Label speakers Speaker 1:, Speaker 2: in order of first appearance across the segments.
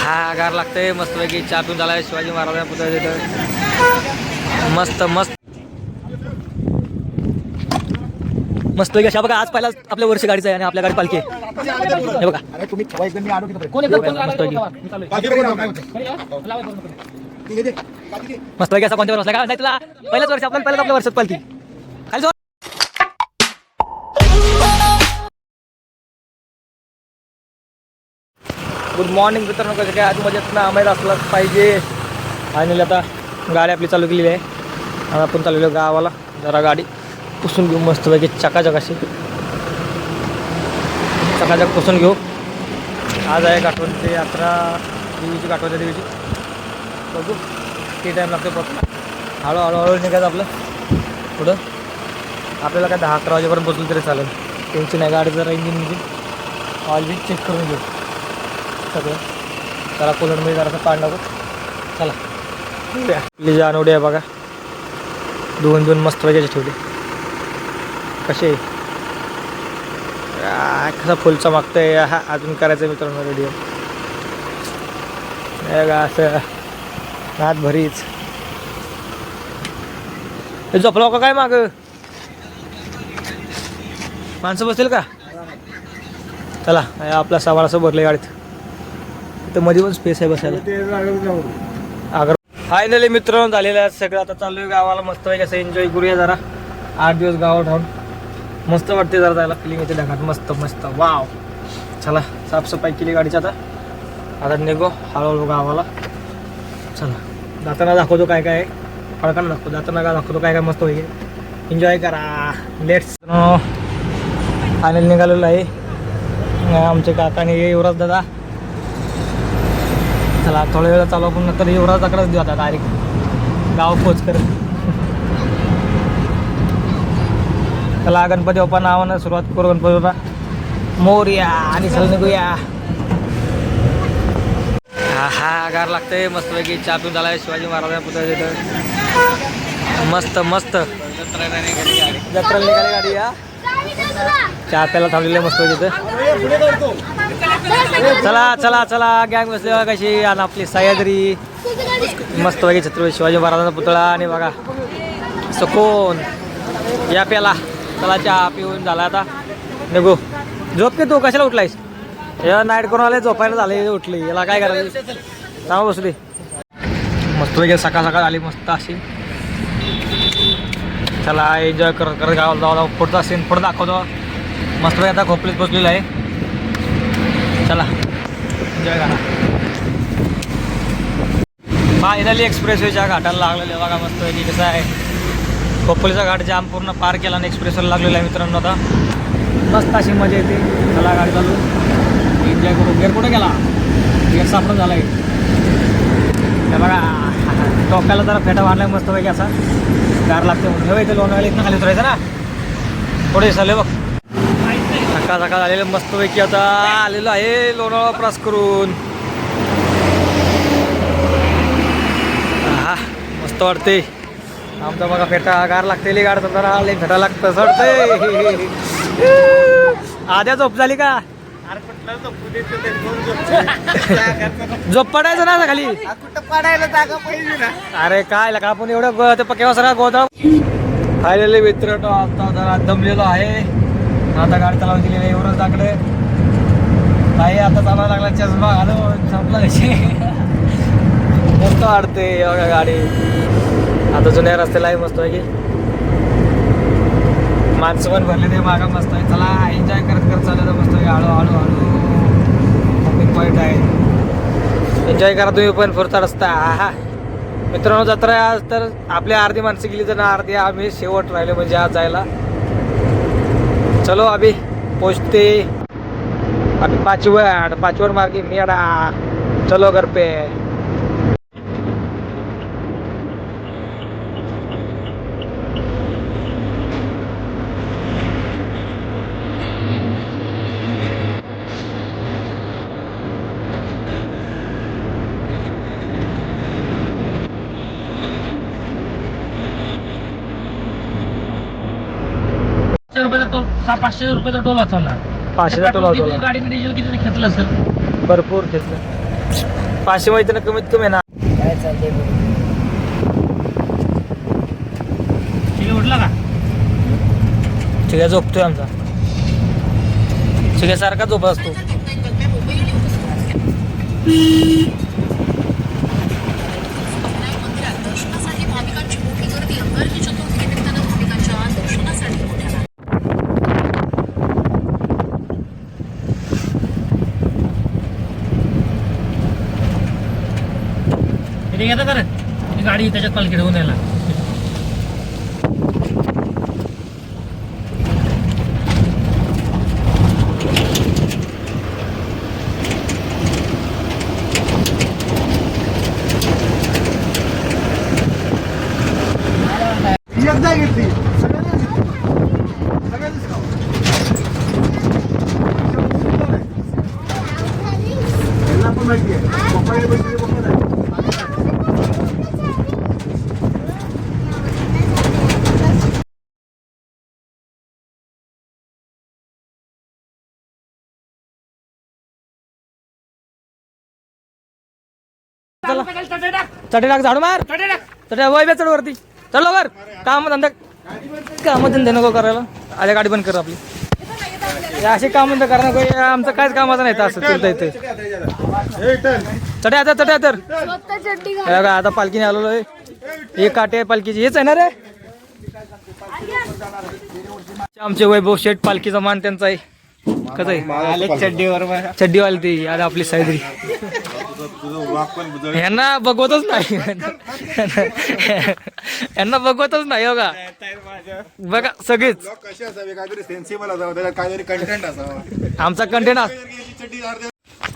Speaker 1: हा गार लागतंय. मस्तपैकी चहा पिऊन झालाय शिवाजी महाराजांपुढे पुतळा तिथं मस्त मस्त. मस्तपैकी अशा बघा आज पहिला आपल्या वर्षी गाडीचा आहे आणि आपल्या गाडी पालखी हे बघा.
Speaker 2: मस्त तुम्ही
Speaker 1: असा कोणत्या वर्ष का? नाही तुला पहिल्याच वर्ष आपल्याला पहिल्याच आपल्या वर्षात पालखी. गुड मॉर्निंग मित्रांनो कसं काय? आज मजेत ना आम्हाला असलाच पाहिजे. आणि आता गाडी आपली चालू केलेली आहे. आणि आपण चाललेलो गावाला जरा गाडी पुसून घेऊ मस्तपैकी चकाचक अशी. चकाचक पुसून घेऊ. आज आहे गाठवणची यात्रा देवीची गाठवच्या देवीची बघू किती टाईम लागतो पोचला हळूहळू हळू निघायचं आपलं. पुढं. आपल्याला काय दहा अकरा वाजेपर्यंत पोचलं तरी चालेल. टेन्शन नाही गाडी जरा इंजिन इंजिन ऑल बी चेक करून घेऊ. सगळं. त्याला कोलंडमध्ये जरासं पाणी टाकू. चला आपली जानवडी आहे बघा. दोन दोन मस्त वगैरे ठेवली. कसे कसा फुलचा मागतंय. हा अजून करायचं मित्रांनो रेडिओ असं. हात भरीच हे झोपला का काय माग? माणसं बसतील का? चला आपला सामान असं भरले गाडीत. इथं मध्ये पण स्पेस आहे बसायला. आगर फायनली मित्र झालेलं आहे सगळं. आता चालू आहे गावाला. मस्त पैकी असं एन्जॉय करूया जरा. आठ दिवस गावात राहून. मस्त वाटते जरा जायला. फिलिंग येते ढगात. मस्त मस्त. वाव चला साफसफाई केली गाडीची आता. आता निघो. हळूहळू गावाला. चला. जाताना दाखवतो काय काय आहे. फळकाला दाखवतो. जाताना काय दाखवतो काय काय मस्त होईल. एन्जॉय करा. लेट्स फायनल निघालेलो आहे. आमचे काका आणि युवराज दादा. चला थोड्या वेळा चालू आपण नंतर युवराज तक्रच देऊ आता डायरेक्ट गाव पोच करत चला गणपती बाप्पा नावानं सुरुवात करू गणपती बाप्पा मोरया आणि चल निघूया. हा गार लागतंय मस्तपैकी चहा पिऊन झाला शिवाजी महाराजांना पुतळा तिथं मस्त मस्त. जत्रा निघाली गाडी. या चहा प्यायला थांबलेली मस्त तिथं चला चला चला गॅंग बसले कशी आणि आपली सह्याद्री. मस्त वगैरे छत्रपती शिवाजी महाराजांचा पुतळा आणि बघा सकोन या प्याला. चला चहा पिऊन झाला आता. निघू. झोप की तू? कशाला उठलायस? या नाईट करून आले झोपायला झाले उठली. याला काय करायचं? थांबा बसली मस्त वगैरे सकाळ सकाळ आली मस्त अशी. चला एन्जॉय करत करत गावाला जाऊ जाऊ पुढचा सीन पुढं दाखवतो. मस्त वगैरे आता खोपलीत बसलेलं आहे. चला एन्जॉय करा. फायनली एक्सप्रेसवेच्या घाटाला लागलेलं आहे. बघा मस्त की कसं आहे. खोपलीचा घाट जाम पूर्ण पार केला आणि एक्सप्रेसवर लागलेला आहे मित्रांनो आता. मस्त अशी मजा येते. चला गाडी चालू. एन्जॉय करू गेअर कुठे गेला? गेअर सापडून झाला आहे बघा डोक्याला जरा फेटा मारला मस्त पैकी असा. गार लागते म्हणून. इथे लोणावळ्याला इथं खाली उतरायचं ना. पुढे चालले बघ. सकाळ सकाळ आलेलं मस्तपैकी आता आलेलो आहे लोणावळा क्रॉस करून. हा मस्त वाटते आमचा बघा फेटा गार लागते गाड जरा फेटा लागतं चढते आद्या झोप झाली का? झोप पडायचं ना खाली?
Speaker 2: कुठं पडायला जागा पाहिजे ना.
Speaker 1: अरे काय लका आपण एवढं केव्हा सगळा गोदा फायनली मित्र आता जरा दमलेलो आहे. आता गाडी चालवून दिलेली आहे एवढंच दाकडे नाही आता चालवायला लागला चष्मा घालून संपला कशी मस्त वाढते बघा गाडी. आता जुन्या रस्त्याला मस्त आहे की माणसं पण भरले ते मागा मस्त आहे. चला एन्जॉय करत करत चाललं मस्त. आहे हळू हळू. हळू पॉईंट आहे. एन्जॉय करा तुम्ही पण फिरता रस्ता. हा मित्रांनो जत्रा आज तर आपली अर्धी माणसं गेली तर ना अर्धी आम्ही शेवट राहिले म्हणजे आज जायला. चलो अभि पोचते. अभी पाचवड पाचवड मार्गी मेडा चलो घर पे
Speaker 3: सहा पाचशे रुपयाचा टोल वाचवला.
Speaker 1: पाचशेचा टोल
Speaker 3: गाडीने डिझेल किती घेतलं असेल.
Speaker 1: भरपूर घेतलं. पाचशे माहिती ना कमीत कमी आहे ना
Speaker 3: उठला का?
Speaker 1: चिक्या झोपतोय आमचा. चिक्यासारखा झोपत असतो.
Speaker 3: येतं कारण ही गाडी त्याच्यात पालखी ठेवून यायला
Speaker 2: ही एकदा घेतली सगळ्यांनी घेतली. सगळ्यांनीच खाऊ. यांना पण माहिती आहे पप्पा हे बैठले, पप्पा नाही.
Speaker 1: चटे टाक. झाडू मार. चटे वय बे चढ वरती. चल लवकर. काम धंदा. काम धंदे नको करायला. आल्या गाडी बंद कर आपली. हे असे काम धंदा करा नको. आमचं काहीच कामाचं नाही असं फिरता येते चटे आता चटे तर आता पालखीने आलेलो आहे. हे काटे पालखीची. हेच आहे ना रे? आमचे वैभव शेठ पालखीचा मान त्यांचा आहे. कसं आहे? चड्डीवर चड्डीवाली ती आता आपली सायद्री यांना बघवतच नाही. यांना बघवतच नाही हो का? बघा सगळीच.
Speaker 2: कशी असावी? काहीतरी सेन्सिबल असावं त्याच्यात काहीतरी कंटेंट असावं.
Speaker 1: आमचा कंटेंट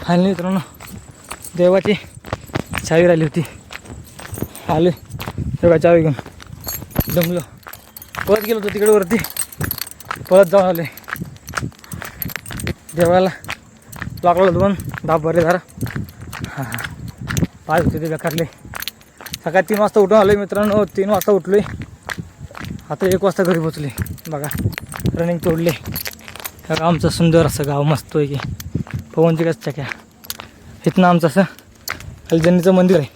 Speaker 1: फायनली मित्रांनो. देवाची चावी राहिली होती. आले. तेव्हा चावी घेऊन. दमलो. पळत गेलो होतो तिकडे वरती. पळत जाऊन आले. देवाला लागला दोन. दहा बरे जरा हां पाय होते ते बेकारले. सकाळी तीन वाजता उठून आलो मित्रांनो. तीन वाजता उठलोय. आता एक वाजता घरी पोचले बघा रनिंग तोडले. तर आमचं सुंदर असं गाव मस्त आहे की पवनची कस चक्या. इथनं आमचं असं अलजनीचं मंदिर आहे.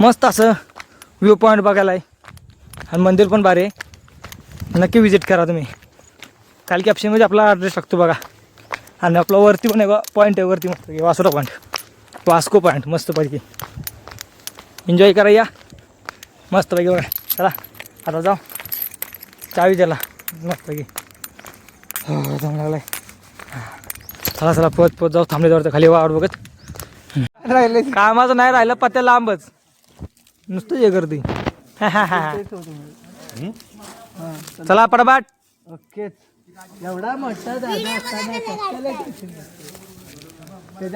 Speaker 1: मस्त असं व्ह्यू पॉईंट बघायला आहे. आणि मंदिर पण भारी आहे. नक्की विजिट करा तुम्ही. काल कॅप्शनमध्ये आपला ॲड्रेस टाकतो बघा. आणि आपला वरती पण आहे पॉईंट आहे वरती मस्त वासुरा पॉईंट वास्को पॉईंट मस्तपैकी एन्जॉय करा या. मस्तपैकी बघा. चला आता जाऊ. चावी त्याला मस्तपैकी हो जाऊन लागलाय. चला चला पोत पोत जाऊ. थांबले जाऊ खाली वाढ बघत.
Speaker 2: राहिले
Speaker 1: कामाचं नाही राहिलं पत्त्या लांबच. नुसतं हे गर्दी चला पटापट.
Speaker 2: ओके एवढा मोठा दादा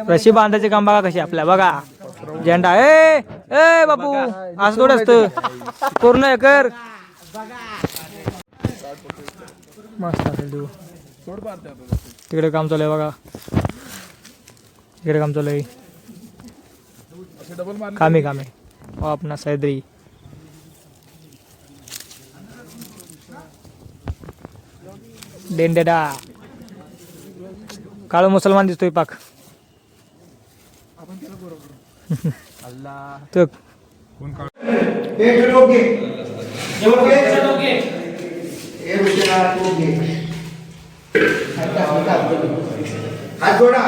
Speaker 1: रशी बांधायचे काम बघा कशी आपल्या बघा. झेंडा. ए ए बापू. असं थोडं असतं. पूर्ण हे कर. मस्त असेल देऊ तिकडे काम चालू आहे बघा. तिकडे काम चालू आहे. कामे कामे. आपणा सैद्री डेंडेडा काळ मुसलमान दिसतोय पाक. तो.
Speaker 2: हात जोडा.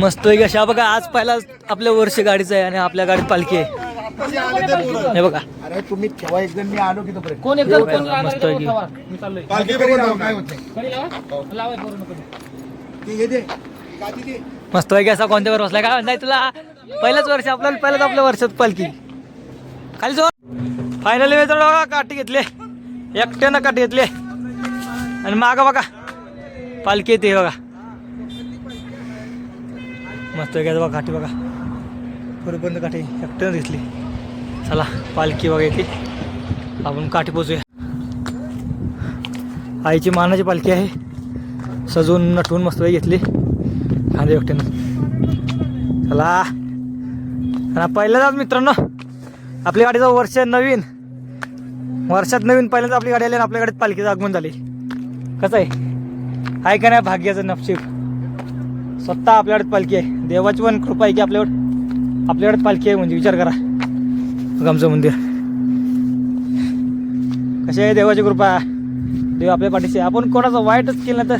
Speaker 1: मस्त आहे अशा बघा आज पहिला आपल्या वर्ष गाडीचं आहे आणि आपल्या गाडीत पालखी आहे. हे बघा.
Speaker 2: अरे तुम्ही ठेवा एकदम मी आलो की तोपर्यंत.
Speaker 3: कोण एक
Speaker 1: हे बघा, मस्त आहे की
Speaker 3: मी चाललोय.
Speaker 2: पालखी काय होत नाही
Speaker 3: लावा? लावाय करू नको
Speaker 2: ती हे दे. गादी दे.
Speaker 1: मस्त आहे की असा कोणत्यावर बसलाय? काय नाही तुला? पहिलंच वर्ष आपल्याला पहिलंच आपल्या वर्षात पालखी. खाली जो फायनली मित्र बघा काठी घेतले. एकट्यानं काठी घेतले. आणि माग बघा. पालखी येते बघा. मस्त आहे बघा काठी बघा. पूर्वपर्यंत काठी एकट्यानं घेतली चला पालखी वगैरे येते आपण काठी पोचूया. आईची मानाची पालखी आहे. सजवून नटवून मस्त घेतली. खांदे एकट्यानं. चला. आणि पहिल्यांदाच मित्रांनो. आपल्या गाडीचं वर्ष नवीन. वर्षात नवीन पहिल्यांदा आपली गाडी आली आणि आपल्या गाडीत पालखीचं आगमन झाली. कसं आहे? आहे का नाही भाग्याचं नपशीब स्वतः आपल्याकडे पालखी आहे. देवाची पण कृपा आहे की आपल्याकडे आपल्याकडे पालखी आहे म्हणजे विचार करा. आमचं मंदिर. कसे आहे देवाची कृपा? देव आपल्या पाठीशी आपण कोणाचं वाईटच केलं तर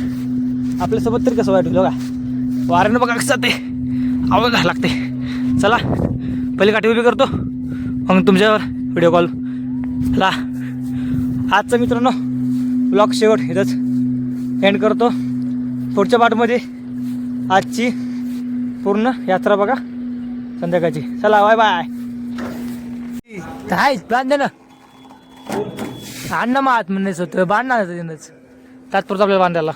Speaker 1: आपल्यासोबत तरी कसं वाईट होईल बघा. वाऱ्यानं बघा कसं जाते आवाज लागते चला पहिले काठी उभी करतो. मग तुमच्यावर व्हिडिओ कॉल ला आजचं मित्रांनो ब्लॉग शेवट इथंच एंड करतो. पुढच्या पाठमध्ये आजची पूर्ण यात्रा बघा. संध्याकाळची. चला बाय बाय काय प्लॅन दे ना. अण्णा मग आत म्हणायचं होतं बांधणार तात्पुरतं आपल्याला बांधायला.